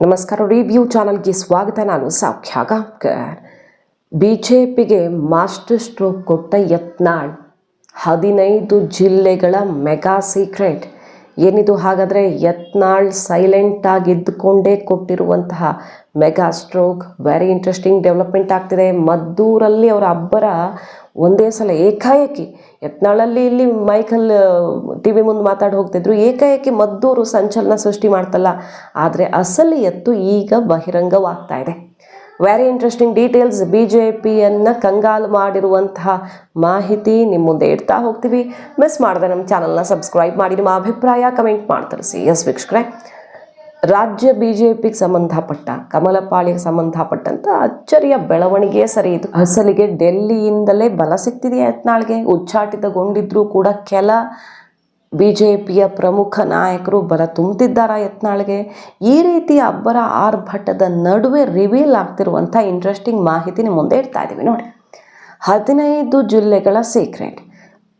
ನಮಸ್ಕಾರ ರಿವ್ಯೂ ಚಾನಲ್ಗೆ ಸ್ವಾಗತ. ನಾನು ಸೌಖ್ಯ ಜೆ ಪಿಗೆ ಮಾಸ್ಟರ್ ಸ್ಟ್ರೋಕ್ ಕೊಟ್ಟ ಯತ್ನಾಳ್. ಹದಿನೈದು ಜಿಲ್ಲೆಗಳ ಮೆಗಾ ಸೀಕ್ರೆಟ್. ಏನಿದು ಹಾಗಾದರೆ ಯತ್ನಾಳ್ ಸೈಲೆಂಟ್ ಇದ್ದುಕೊಂಡೇ ಕೊಟ್ಟಿರುವಂತಹ mega stroke. Very interesting development ಆಗ್ತಿದೆ. ಮದ್ದೂರಲ್ಲಿ ಅವರ ಅಬ್ಬರ ಒಂದೇ ಸಲ ಏಕಾಏಕಿ ಯತ್ನಾಳಲ್ಲಿ ಇಲ್ಲಿ ಮೈಕಲ್ ಟಿ ವಿ ಮುಂದೆ ಮಾತಾಡಿ ಹೋಗ್ತಿದ್ರು. ಏಕಾಏಕಿ ಮದ್ದೂರು ಸಂಚಲನ ಸೃಷ್ಟಿ ಮಾಡ್ತಲ್ಲ. ಆದರೆ ಅಸಲಿ ಎತ್ತು ಈಗ ಬಹಿರಂಗವಾಗ್ತಾ ಇದೆ. Very interesting details B J ಪಿಯನ್ನು ಕಂಗಾಲು ಮಾಡಿರುವಂತಹ ಮಾಹಿತಿ ನಿಮ್ಮ ಮುಂದೆ ಇಡ್ತಾ ಹೋಗ್ತೀವಿ. ಮಿಸ್ ಮಾಡಿದೆ ನಮ್ಮ ಚಾನಲ್ನ ಸಬ್ಸ್ಕ್ರೈಬ್ ಮಾಡಿ. ನಿಮ್ಮ ಅಭಿಪ್ರಾಯ ಕಮೆಂಟ್ ಮಾಡ್ತರಿಸಿ ಎಸ್ ವೀಕ್ಷಕರೇ. ರಾಜ್ಯ ಬಿ ಜೆ ಪಿಗೆ ಸಂಬಂಧಪಟ್ಟ ಕಮಲಪಾಳಿಗೆ ಸಂಬಂಧಪಟ್ಟಂತ ಅಚ್ಚರಿಯ ಬೆಳವಣಿಗೆ ಸರಿ ಇದು. ಅಸಲಿಗೆ ಡೆಲ್ಲಿಯಿಂದಲೇ ಬಲ ಸಿಗ್ತಿದೆಯಾ ಯತ್ನಾಳ್ಗೆ? ಉಚ್ಚಾಟಿತಗೊಂಡಿದ್ರೂ ಕೂಡ ಕೆಲ ಬಿ ಜೆ ಪಿಯ ಪ್ರಮುಖ ನಾಯಕರು ಬಲ ತುಂಬುತ್ತಿದ್ದಾರಾ ಯತ್ನಾಳ್ಗೆ? ಈ ರೀತಿ ಅಬ್ಬರ ಆರ್ಭಟದ ನಡುವೆ ರಿವೀಲ್ ಆಗ್ತಿರುವಂಥ ಇಂಟ್ರೆಸ್ಟಿಂಗ್ ಮಾಹಿತಿ ಮುಂದೆ ಇಡ್ತಾ ಇದ್ದೀವಿ ನೋಡಿ. ಹದಿನೈದು ಜಿಲ್ಲೆಗಳ ಸೀಕ್ರೆಟ್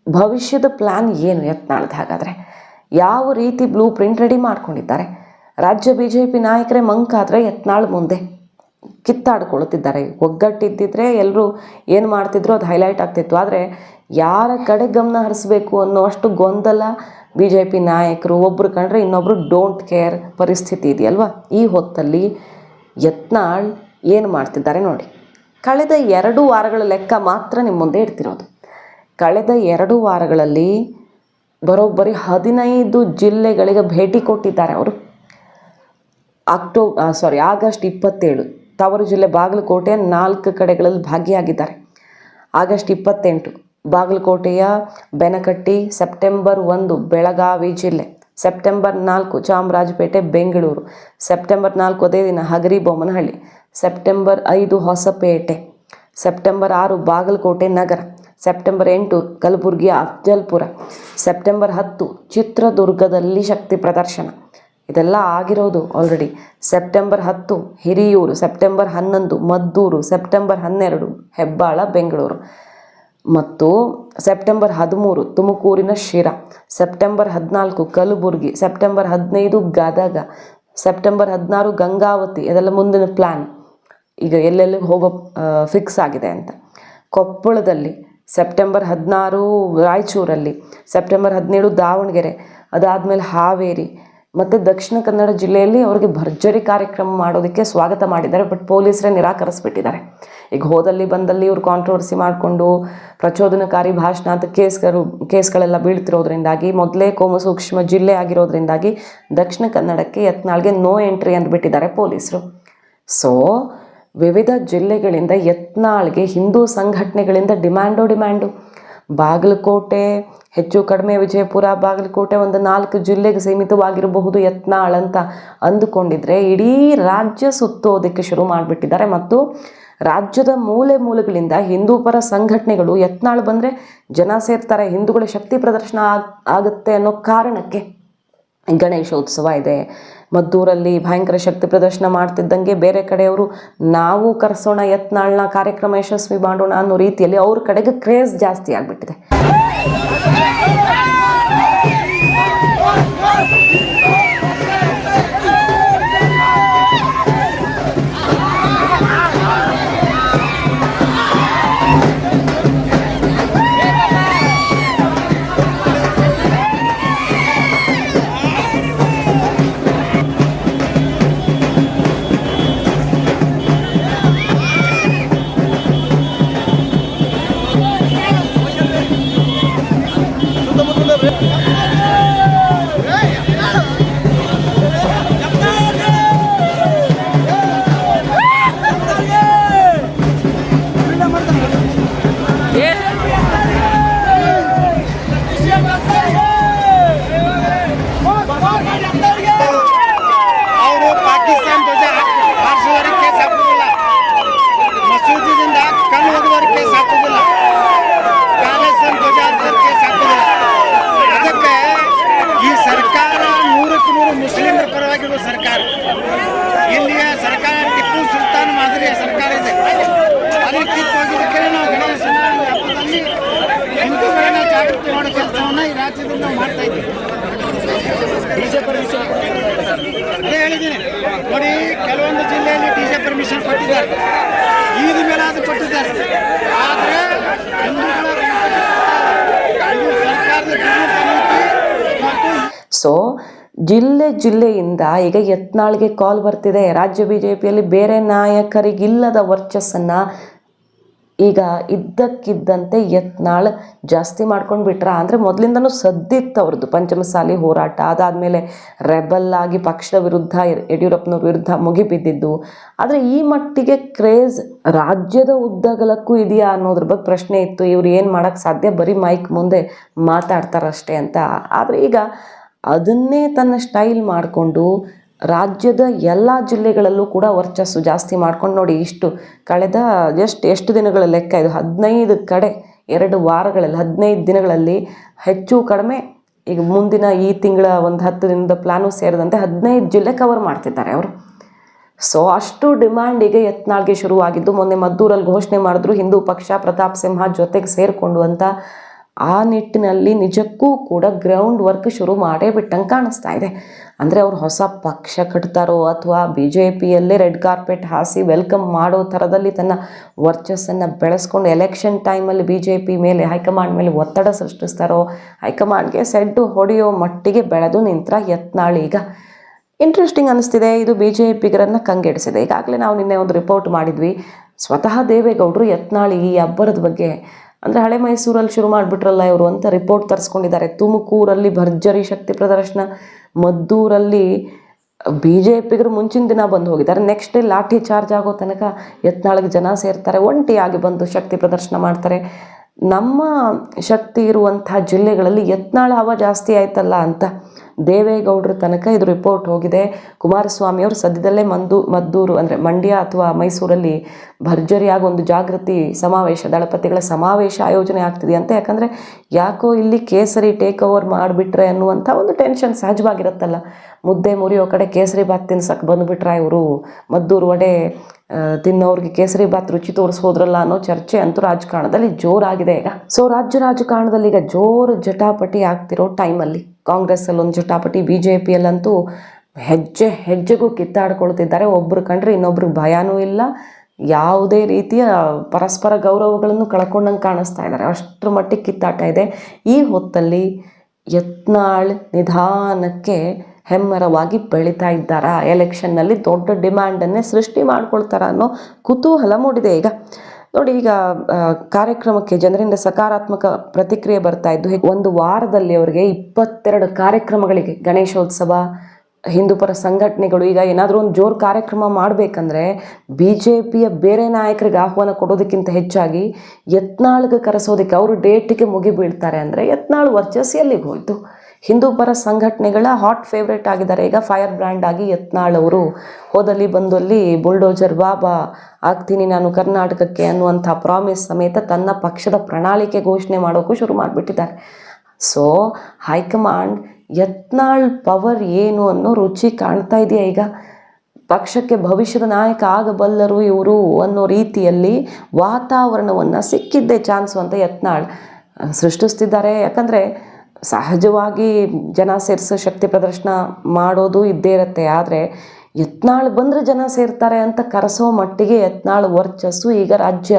ಭವಿಷ್ಯದ ಪ್ಲ್ಯಾನ್ ಏನು ಯತ್ನಾಳ್ದು ಹಾಗಾದರೆ? ಯಾವ ರೀತಿ ಬ್ಲೂ ಪ್ರಿಂಟ್ ರೆಡಿ ಮಾಡ್ಕೊಂಡಿದ್ದಾರೆ? ರಾಜ್ಯ ಬಿ ಜೆ ಪಿ ನಾಯಕರೇ ಮಂಕಾದರೆ ಯತ್ನಾಳ್ ಮುಂದೆ ಕಿತ್ತಾಡ್ಕೊಳ್ತಿದ್ದಾರೆ ಒಗ್ಗಟ್ಟಿದ್ದಿದ್ರೆ ಎಲ್ಲರೂ ಏನು ಮಾಡ್ತಿದ್ರು ಅದು ಹೈಲೈಟ್ ಆಗ್ತಿತ್ತು. ಆದರೆ ಯಾರ ಕಡೆ ಗಮನ ಹರಿಸ್ಬೇಕು ಅನ್ನೋಷ್ಟು ಗೊಂದಲ ಬಿ ಜೆ ಪಿ ನಾಯಕರು ಒಬ್ಬರು ಕಂಡ್ರೆ ಇನ್ನೊಬ್ಬರು ಡೋಂಟ್ ಕೇರ್ ಪರಿಸ್ಥಿತಿ ಇದೆಯಲ್ವಾ? ಈ ಹೊತ್ತಲ್ಲಿ ಯತ್ನಾಳ್ ಏನು ಮಾಡ್ತಿದ್ದಾರೆ ನೋಡಿ. ಕಳೆದ ಎರಡು ವಾರಗಳ ಲೆಕ್ಕ ಮಾತ್ರ ನಿಮ್ಮ ಮುಂದೆ ಇಡ್ತಿರೋದು. ಕಳೆದ ಎರಡು ವಾರಗಳಲ್ಲಿ ಬರೋಬ್ಬರಿ ಹದಿನೈದು ಜಿಲ್ಲೆಗಳಿಗೆ ಭೇಟಿ ಕೊಟ್ಟಿದ್ದಾರೆ ಅವರು. ಅಕ್ಟೋ ಸಾರಿ ಆಗಸ್ಟ್ ಇಪ್ಪತ್ತೇಳು. ತವರು ಜಿಲ್ಲೆ ಬಾಗಲಕೋಟೆಯ ನಾಲ್ಕು ಕಡೆಗಳಲ್ಲಿ ಭಾಗಿಯಾಗಿದ್ದಾರೆ. ಆಗಸ್ಟ್ ಇಪ್ಪತ್ತೆಂಟು, ಬಾಗಲಕೋಟೆಯ ಬೆನಕಟ್ಟಿ, ಸೆಪ್ಟೆಂಬರ್ ಒಂದು, ಬೆಳಗಾವಿ ಜಿಲ್ಲೆ. ಸೆಪ್ಟೆಂಬರ್ ನಾಲ್ಕು, ಚಾಮರಾಜಪೇಟೆ, ಬೆಂಗಳೂರು. ಸೆಪ್ಟೆಂಬರ್ ನಾಲ್ಕು, ಅದೇ ದಿನ ಹಗರಿಬೊಮ್ಮನಹಳ್ಳಿ ಸೆಪ್ಟೆಂಬರ್ ಐದು, ಹೊಸಪೇಟೆ. ಸೆಪ್ಟೆಂಬರ್ ಆರು, ಬಾಗಲಕೋಟೆ ನಗರ. ಸೆಪ್ಟೆಂಬರ್ ಎಂಟು ಕಲಬುರಗಿಯ ಅಫ್ಜಲ್ಪುರ. ಸೆಪ್ಟೆಂಬರ್ ಹತ್ತು, ಚಿತ್ರದುರ್ಗದಲ್ಲಿ ಶಕ್ತಿ ಪ್ರದರ್ಶನ. ಇದೆಲ್ಲ ಆಗಿರೋದು ಆಲ್ರೆಡಿ ಸೆಪ್ಟೆಂಬರ್ ಹತ್ತು, ಹಿರಿಯೂರು. ಸೆಪ್ಟೆಂಬರ್ ಹನ್ನೊಂದು, ಮದ್ದೂರು. ಸೆಪ್ಟೆಂಬರ್ ಹನ್ನೆರಡು, ಹೆಬ್ಬಾಳ, ಬೆಂಗಳೂರು. ಮತ್ತು ಸೆಪ್ಟೆಂಬರ್ ಹದಿಮೂರು, ತುಮಕೂರಿನ ಶಿರಾ. ಸೆಪ್ಟೆಂಬರ್ ಹದಿನಾಲ್ಕು, ಕಲಬುರಗಿ. ಸೆಪ್ಟೆಂಬರ್ ಹದಿನೈದು, ಗದಗ. ಸೆಪ್ಟೆಂಬರ್ ಹದಿನಾರು, ಗಂಗಾವತಿ. ಇದೆಲ್ಲ ಮುಂದಿನ ಪ್ಲ್ಯಾನ್ ಈಗ ಎಲ್ಲೆಲ್ಲಿ ಹೋಗೋ ಫಿಕ್ಸ್ ಆಗಿದೆ ಅಂತ. ಕೊಪ್ಪಳದಲ್ಲಿ ಸೆಪ್ಟೆಂಬರ್ ಹದಿನಾರು, ರಾಯಚೂರಲ್ಲಿ. ಸೆಪ್ಟೆಂಬರ್ ಹದಿನೇಳು, ದಾವಣಗೆರೆ. ಅದಾದಮೇಲೆ ಹಾವೇರಿ. ಮತ್ತು ದಕ್ಷಿಣ ಕನ್ನಡ ಜಿಲ್ಲೆಯಲ್ಲಿ ಅವರಿಗೆ ಭರ್ಜರಿ ಕಾರ್ಯಕ್ರಮ ಮಾಡೋದಕ್ಕೆ ಸ್ವಾಗತ ಮಾಡಿದ್ದಾರೆ ಬಟ್ ಪೊಲೀಸರೇ ನಿರಾಕರಿಸ್ಬಿಟ್ಟಿದ್ದಾರೆ. ಈಗ ಹೋದಲ್ಲಿ ಬಂದಲ್ಲಿ ಇವರು ಕಾಂಟ್ರವರ್ಸಿ ಮಾಡಿಕೊಂಡು ಪ್ರಚೋದನಕಾರಿ ಭಾಷಣ ಅಂತ ಕೇಸ್ಗಳು ಕೇಸ್ಗಳೆಲ್ಲ ಬೀಳ್ತಿರೋದ್ರಿಂದಾಗಿ, ಮೊದಲೇ ಕೋಮು ಸೂಕ್ಷ್ಮ ಜಿಲ್ಲೆ ಆಗಿರೋದ್ರಿಂದಾಗಿ ದಕ್ಷಿಣ ಕನ್ನಡಕ್ಕೆ ಯತ್ನಾಳ್ಗೆ ನೋ ಎಂಟ್ರಿ ಅಂದ್ಬಿಟ್ಟಿದ್ದಾರೆ ಪೊಲೀಸರು. ಸೊ ವಿವಿಧ ಜಿಲ್ಲೆಗಳಿಂದ ಯತ್ನಾಳ್ಗೆ ಹಿಂದೂ ಸಂಘಟನೆಗಳಿಂದ ಡಿಮ್ಯಾಂಡೋ ಡಿಮ್ಯಾಂಡು ಬಾಗಲಕೋಟೆ, ಹೆಚ್ಚು ಕಡಿಮೆ ವಿಜಯಪುರ, ಬಾಗಲಕೋಟೆ ಒಂದು ನಾಲ್ಕು ಜಿಲ್ಲೆಗೆ ಸೀಮಿತವಾಗಿರಬಹುದು, ಯತ್ನಾಳ್ ಅಂತ ಅಂದುಕೊಂಡಿದ್ರೆ ಇಡೀ ರಾಜ್ಯ ಸುತ್ತೋದಕ್ಕೆ ಶುರು ಮಾಡಿಬಿಟ್ಟಿದ್ದಾರೆ. ಮತ್ತು ರಾಜ್ಯದ ಮೂಲೆ ಮೂಲೆಗಳಿಂದ ಹಿಂದೂ ಪರ ಸಂಘಟನೆಗಳು ಯತ್ನಾಳ್ ಬಂದರೆ ಜನ ಸೇರ್ತಾರೆ, ಹಿಂದೂಗಳ ಶಕ್ತಿ ಪ್ರದರ್ಶನ ಆಗುತ್ತೆ ಅನ್ನೋ ಕಾರಣಕ್ಕೆ ಗಣೇಶೋತ್ಸವ ಇದೆ. ಮದ್ದೂರಲ್ಲಿ ಭಯಂಕರ ಶಕ್ತಿ ಪ್ರದರ್ಶನ ಮಾಡ್ತಿದ್ದಂಗೆ ಬೇರೆ ಕಡೆಯವರು, ನಾವು ಕರೆಸೋಣ ಯತ್ನಾಳ್ನ ಕಾರ್ಯಕ್ರಮ ಯಶಸ್ವಿ ಮಾಡೋಣ ಅನ್ನೋ ರೀತಿಯಲ್ಲಿ ಅವ್ರ ಕಡೆಗೆ ಕ್ರೇಜ್ ಜಾಸ್ತಿ ಆಗಿಬಿಟ್ಟಿದೆ. ಕಿತ್ತೋಗಿದ್ದಕ್ಕೆ ನಾವು ಗಣೇಶ ಹಬ್ಬದಲ್ಲಿ ಹಿಂದೂಗಳನ್ನ ಜಾಗೃತಿ ಮಾಡೋ ಕೆಲಸವನ್ನು ಈ ರಾಜ್ಯದಲ್ಲಿ ನಾವು ಮಾಡ್ತಾ ಇದ್ದೀವಿ ಅದೇ ಹೇಳಿದ್ದೀನಿ ನೋಡಿ ಕೊಟ್ಟಿದ್ದಾರೆ ಈದ ಮೇಲೆ ಅದು ಕೊಟ್ಟಿದ್ದಾರೆ ಆದರೆ ಸೊ ಜಿಲ್ಲೆ ಜಿಲ್ಲೆಯಿಂದ ಈಗ ಯತ್ನಾಳ್ಗೆ ಕಾಲ್ ಬರ್ತಿದೆ. ರಾಜ್ಯ ಬಿ ಜೆ ಪಿಯಲ್ಲಿ ಬೇರೆ ನಾಯಕರಿಗಿಲ್ಲದ ವರ್ಚಸ್ಸನ್ನು ಈಗ ಇದ್ದಕ್ಕಿದ್ದಂತೆ ಯತ್ನಾಳ್ ಜಾಸ್ತಿ ಮಾಡ್ಕೊಂಡು ಬಿಟ್ರ. ಅಂದರೆ ಮೊದಲಿಂದನೂ ಸದ್ದಿತ್ತು ಅವ್ರದ್ದು ಪಂಚಮಸಾಲಿ ಹೋರಾಟ. ಅದಾದಮೇಲೆ ರೆಬಲ್ ಆಗಿ ಪಕ್ಷದ ವಿರುದ್ಧ ಯಡಿಯೂರಪ್ಪನ ವಿರುದ್ಧ ಮುಗಿಬಿದ್ದಿದ್ದು. ಆದರೆ ಈ ಮಟ್ಟಿಗೆ ಕ್ರೇಜ್ ರಾಜ್ಯದ ಉದ್ದಗಲಕ್ಕೂ ಇದೆಯಾ ಅನ್ನೋದ್ರ ಬಗ್ಗೆ ಪ್ರಶ್ನೆ ಇತ್ತು. ಇವ್ರು ಏನು ಮಾಡೋಕ್ಕೆ ಸಾಧ್ಯ? ಬರೀ ಮೈಕ್ ಮುಂದೆ ಮಾತಾಡ್ತಾರಷ್ಟೇ ಅಂತ. ಆದರೆ ಈಗ ಅದನ್ನೇ ತನ್ನ ಸ್ಟೈಲ್ ಮಾಡಿಕೊಂಡು ರಾಜ್ಯದ ಎಲ್ಲ ಜಿಲ್ಲೆಗಳಲ್ಲೂ ಕೂಡ ವರ್ಚಸ್ಸು ಜಾಸ್ತಿ ಮಾಡ್ಕೊಂಡು ನೋಡಿ ಇಷ್ಟು ಕಳೆದ ಜಸ್ಟ್ ಎಷ್ಟು ದಿನಗಳ ಲೆಕ್ಕ ಇದು ಹದಿನೈದು ಕಡೆ, ಎರಡು ವಾರಗಳಲ್ಲಿ, ಹದಿನೈದು ದಿನಗಳಲ್ಲಿ ಹೆಚ್ಚು ಕಡಿಮೆ ಈಗ ಮುಂದಿನ ಈ ತಿಂಗಳ ಒಂದು ಹತ್ತು ದಿನದ ಪ್ಲಾನು ಸೇರಿದಂತೆ ಹದಿನೈದು ಜಿಲ್ಲೆ ಕವರ್ ಮಾಡ್ತಿದ್ದಾರೆ ಅವರು. ಸೊ ಅಷ್ಟು ಡಿಮ್ಯಾಂಡ್ ಈಗ ಯತ್ನಾಳ್ಗೆ ಶುರುವಾಗಿದ್ದು. ಮೊನ್ನೆ ಮದ್ದೂರಲ್ಲಿ ಘೋಷಣೆ ಮಾಡಿದ್ರು ಹಿಂದೂ ಪಕ್ಷ, ಪ್ರತಾಪ್ ಸಿಂಹ ಜೊತೆಗೆ ಸೇರಿಕೊಂಡು ಅಂತ. ಆ ನಿಟ್ಟಿನಲ್ಲಿ ನಿಜಕ್ಕೂ ಕೂಡ ಗ್ರೌಂಡ್ ವರ್ಕ್ ಶುರು ಮಾಡೇ ಬಿಟ್ಟಂಗೆ ಕಾಣಿಸ್ತಾ ಇದೆ. ಅಂದರೆ ಅವ್ರು ಹೊಸ ಪಕ್ಷ ಕಟ್ತಾರೋ ಅಥವಾ ಬಿ ಜೆ ಪಿಯಲ್ಲೇ ರೆಡ್ ಕಾರ್ಪೆಟ್ ಹಾಸಿ ವೆಲ್ಕಮ್ ಮಾಡೋ ಥರದಲ್ಲಿ ತನ್ನ ವರ್ಚಸ್ಸನ್ನು ಬೆಳೆಸ್ಕೊಂಡು ಎಲೆಕ್ಷನ್ ಟೈಮಲ್ಲಿ ಬಿ ಜೆ ಪಿ ಮೇಲೆ, ಹೈಕಮಾಂಡ್ ಮೇಲೆ ಒತ್ತಡ ಸೃಷ್ಟಿಸ್ತಾರೋ, ಹೈಕಮಾಂಡ್ಗೆ ಸೆಡ್ಡು ಹೊಡೆಯೋ ಮಟ್ಟಿಗೆ ಬೆಳೆದು ನಿಂತರ ಯತ್ನಾಳಿ. ಈಗ ಇಂಟ್ರೆಸ್ಟಿಂಗ್ ಅನಿಸ್ತಿದೆ. ಇದು ಬಿ ಜೆ ಪಿಗರನ್ನು ಕಂಗೆಡಿಸಿದೆ. ಈಗಾಗಲೇ ನಾವು ನಿನ್ನೆ ಒಂದು ರಿಪೋರ್ಟ್ ಮಾಡಿದ್ವಿ. ಸ್ವತಃ ದೇವೇಗೌಡರು ಯತ್ನಾಳಿ ಈ ಹಬ್ಬರದ ಬಗ್ಗೆ. ಅಂದರೆ ಹಳೆ ಮೈಸೂರಲ್ಲಿ ಶುರು ಮಾಡಿಬಿಟ್ರಲ್ಲ ಇವರು ಅಂತ ರಿಪೋರ್ಟ್ ತರಿಸ್ಕೊಂಡಿದ್ದಾರೆ. ತುಮಕೂರಲ್ಲಿ ಭರ್ಜರಿ ಶಕ್ತಿ ಪ್ರದರ್ಶನ ಮದ್ದೂರಲ್ಲಿ ಬಿ ಜೆ ಪಿಗರು ಮುಂಚಿನ ದಿನ ಬಂದು ಹೋಗಿದ್ದಾರೆ. ನೆಕ್ಸ್ಟ್ ಡೇ ಲಾಠಿ ಚಾರ್ಜ್ ಆಗೋ ತನಕ ಯತ್ನಾಳಿಗೆ ಜನ ಸೇರ್ತಾರೆ, ಒಂಟಿಯಾಗಿ ಬಂದು ಶಕ್ತಿ ಪ್ರದರ್ಶನ ಮಾಡ್ತಾರೆ. ನಮ್ಮ ಶಕ್ತಿ ಇರುವಂಥ ಜಿಲ್ಲೆಗಳಲ್ಲಿ ಯತ್ನಾಳ ಹವಾ ಜಾಸ್ತಿ ಆಯ್ತಲ್ಲ ಅಂತ. ದೇವೇಗೌಡರ ತನಕ ಇದು ರಿಪೋರ್ಟ್ ಹೋಗಿದೆ. ಕುಮಾರಸ್ವಾಮಿ ಅವರು ಸದ್ಯದಲ್ಲೇ ಮಂದು, ಮದ್ದೂರು ಅಂದರೆ ಮಂಡ್ಯ ಅಥವಾ ಮೈಸೂರಲ್ಲಿ ಭರ್ಜರಿಯಾಗಿ ಒಂದು ಜಾಗೃತಿ ಸಮಾವೇಶ, ದಳಪತಿಗಳ ಸಮಾವೇಶ ಆಯೋಜನೆ ಆಗ್ತಿದೆ ಅಂತ. ಯಾಕಂದರೆ ಯಾಕೋ ಇಲ್ಲಿ ಕೇಸರಿ ಟೇಕ್ ಓವರ್ ಮಾಡಿಬಿಟ್ರೆ ಅನ್ನುವಂಥ ಒಂದು ಟೆನ್ಷನ್ ಸಹಜವಾಗಿರುತ್ತಲ್ಲ. ಮುದ್ದೆ ಮುರಿಯೋ ಕಡೆ ಕೇಸರಿ ಬಾತ್ ತಿನ್ಸಕ್ಕೆ ಬಂದುಬಿಟ್ರೆ ಇವರು? ಮದ್ದೂರು ವಡೆ ತಿನ್ನೋರಿಗೆ ಕೇಸರಿ ಬಾತ್ ರುಚಿ ತೋರಿಸ್ಬೋದ್ರಲ್ಲ ಅನ್ನೋ ಚರ್ಚೆ ಅಂತೂ ರಾಜಕಾರಣದಲ್ಲಿ ಜೋರಾಗಿದೆ ಈಗ. ಸೊ ರಾಜ್ಯ ರಾಜಕಾರಣದಲ್ಲಿ ಈಗ ಜೋರು ಜಟಾಪಟಿ ಆಗ್ತಿರೋ ಟೈಮಲ್ಲಿ ಕಾಂಗ್ರೆಸ್ಸಲ್ಲಿ ಒಂದು ಜುಟಾಪಟಿ ಬಿ ಜೆ ಪಿಯಲ್ಲಂತೂ ಹೆಜ್ಜೆ ಹೆಜ್ಜೆಗೂ ಕಿತ್ತಾಡ್ಕೊಳ್ತಿದ್ದಾರೆ. ಒಬ್ರು ಕಂಡ್ರೆ ಇನ್ನೊಬ್ರಿಗೆ ಭಯನೂ ಇಲ್ಲ. ಯಾವುದೇ ರೀತಿಯ ಪರಸ್ಪರ ಗೌರವಗಳನ್ನು ಕಳ್ಕೊಂಡಂಗೆ ಕಾಣಿಸ್ತಾ ಇದ್ದಾರೆ. ಅಷ್ಟರ ಮಟ್ಟಿಗೆ ಕಿತ್ತಾಟ ಇದೆ. ಈ ಹೊತ್ತಲ್ಲಿ ಯತ್ನಾಳ್ ನಿಧಾನಕ್ಕೆ ಹೆಮ್ಮರವಾಗಿ ಬೆಳೀತಾ ಇದ್ದಾರಾ. ಎಲೆಕ್ಷನ್ನಲ್ಲಿ ದೊಡ್ಡ ಡಿಮ್ಯಾಂಡನ್ನೇ ಸೃಷ್ಟಿ ಮಾಡ್ಕೊಳ್ತಾರ ಅನ್ನೋ ಕುತೂಹಲ ಮೂಡಿದೆ. ಈಗ ನೋಡಿ, ಈಗ ಕಾರ್ಯಕ್ರಮಕ್ಕೆ ಜನರಿಂದ ಸಕಾರಾತ್ಮಕ ಪ್ರತಿಕ್ರಿಯೆ ಬರ್ತಾ ಇದ್ದು ಒಂದು ವಾರದಲ್ಲಿ ಅವರಿಗೆ ಇಪ್ಪತ್ತೆರಡು ಕಾರ್ಯಕ್ರಮಗಳಿಗೆ ಗಣೇಶೋತ್ಸವ, ಹಿಂದೂಪರ ಸಂಘಟನೆಗಳು, ಈಗ ಏನಾದರೂ ಒಂದು ಜೋರು ಕಾರ್ಯಕ್ರಮ ಮಾಡಬೇಕಂದ್ರೆ ಬಿ ಜೆ ಪಿಯ ಬೇರೆ ನಾಯಕರಿಗೆ ಆಹ್ವಾನ ಕೊಡೋದಕ್ಕಿಂತ ಹೆಚ್ಚಾಗಿ ಯತ್ನಾಳ್ಗೆ ಕರೆಸೋದಕ್ಕೆ ಅವರು ಡೇಟಿಗೆ ಮುಗಿಬೀಳ್ತಾರೆ ಅಂದರೆ ಯತ್ನಾಳು ವರ್ಚಸ್ ಎಲ್ಲಿಗೆ ಹೋಯಿತು. ಹಿಂದೂ ಪರ ಸಂಘಟನೆಗಳ ಹಾಟ್ ಫೇವ್ರೇಟ್ ಆಗಿದ್ದಾರೆ. ಈಗ ಫೈರ್ ಬ್ರ್ಯಾಂಡ್ ಆಗಿ ಯತ್ನಾಳ್ ಅವರು ಹೋದಲ್ಲಿ ಬಂದಲ್ಲಿ ಬುಲ್ಡೋಜರ್ ಬಾಬಾ ಆಗ್ತೀನಿ ನಾನು ಕರ್ನಾಟಕಕ್ಕೆ ಅನ್ನುವಂಥ ಪ್ರಾಮಿಸ್ ಸಮೇತ ತನ್ನ ಪಕ್ಷದ ಪ್ರಣಾಳಿಕೆ ಘೋಷಣೆ ಮಾಡೋಕ್ಕೂ ಶುರು ಮಾಡಿಬಿಟ್ಟಿದ್ದಾರೆ. ಸೊ, ಹೈಕಮಾಂಡ್ ಯತ್ನಾಳ್ ಪವರ್ ಏನು ಅನ್ನೋ ರುಚಿ ಕಾಣ್ತಾ ಇದೆಯಾ ಈಗ? ಪಕ್ಷಕ್ಕೆ ಭವಿಷ್ಯದ ನಾಯಕ ಆಗಬಲ್ಲರು ಇವರು ಅನ್ನೋ ರೀತಿಯಲ್ಲಿ ವಾತಾವರಣವನ್ನು ಸಿಕ್ಕಿದ್ದೇ ಚಾನ್ಸು ಅಂತ ಯತ್ನಾಳ್ ಸೃಷ್ಟಿಸ್ತಿದ್ದಾರೆ. ಯಾಕಂದರೆ ಸಹಜವಾಗಿ ಜನ ಸೇರಿಸೋ ಶಕ್ತಿ ಪ್ರದರ್ಶನ ಮಾಡೋದು ಇದ್ದೇ ಇರುತ್ತೆ. ಆದರೆ ಯತ್ನಾಳ್ ಬಂದರೆ ಜನ ಸೇರ್ತಾರೆ ಅಂತ ಕರೆಸೋ ಮಟ್ಟಿಗೆ ಯತ್ನಾಳ್ ವರ್ಚಸ್ಸು ಈಗ ರಾಜ್ಯ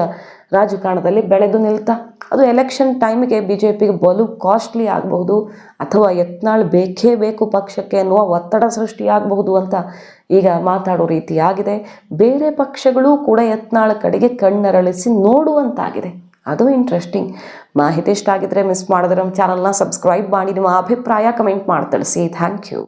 ರಾಜಕಾರಣದಲ್ಲಿ ಬೆಳೆದು ನಿಲ್ತಾ. ಅದು ಎಲೆಕ್ಷನ್ ಟೈಮಿಗೆ ಬಿ ಜೆ ಪಿಗೆ ಬಲು ಕಾಸ್ಟ್ಲಿ ಆಗಬಹುದು ಅಥವಾ ಯತ್ನಾಳ್ ಬೇಕೇ ಬೇಕು ಪಕ್ಷಕ್ಕೆ ಅನ್ನುವ ಒತ್ತಡ ಸೃಷ್ಟಿಯಾಗಬಹುದು ಅಂತ ಈಗ ಮಾತಾಡೋ ರೀತಿಯಾಗಿದೆ. ಬೇರೆ ಪಕ್ಷಗಳು ಕೂಡ ಯತ್ನಾಳ್ ಕಡೆಗೆ ಕಣ್ಣರಳಿಸಿ ನೋಡುವಂತಾಗಿದೆ. ಅದು ಇಂಟ್ರೆಸ್ಟಿಂಗ್ ಮಾಹಿತಿ ಇಷ್ಟ ಆಗಿದ್ರೆ ಮಿಸ್ ಮಾಡಿದ್ರೆ ನಮ್ಮ ಚಾನಲ್ನ ಸಬ್ಸ್ಕ್ರೈಬ್ ಮಾಡಿ, ನಿಮ್ಮ ಅಭಿಪ್ರಾಯ ಕಮೆಂಟ್ ಮಾಡಿ, ತಿಳಿಸಿ. Thank you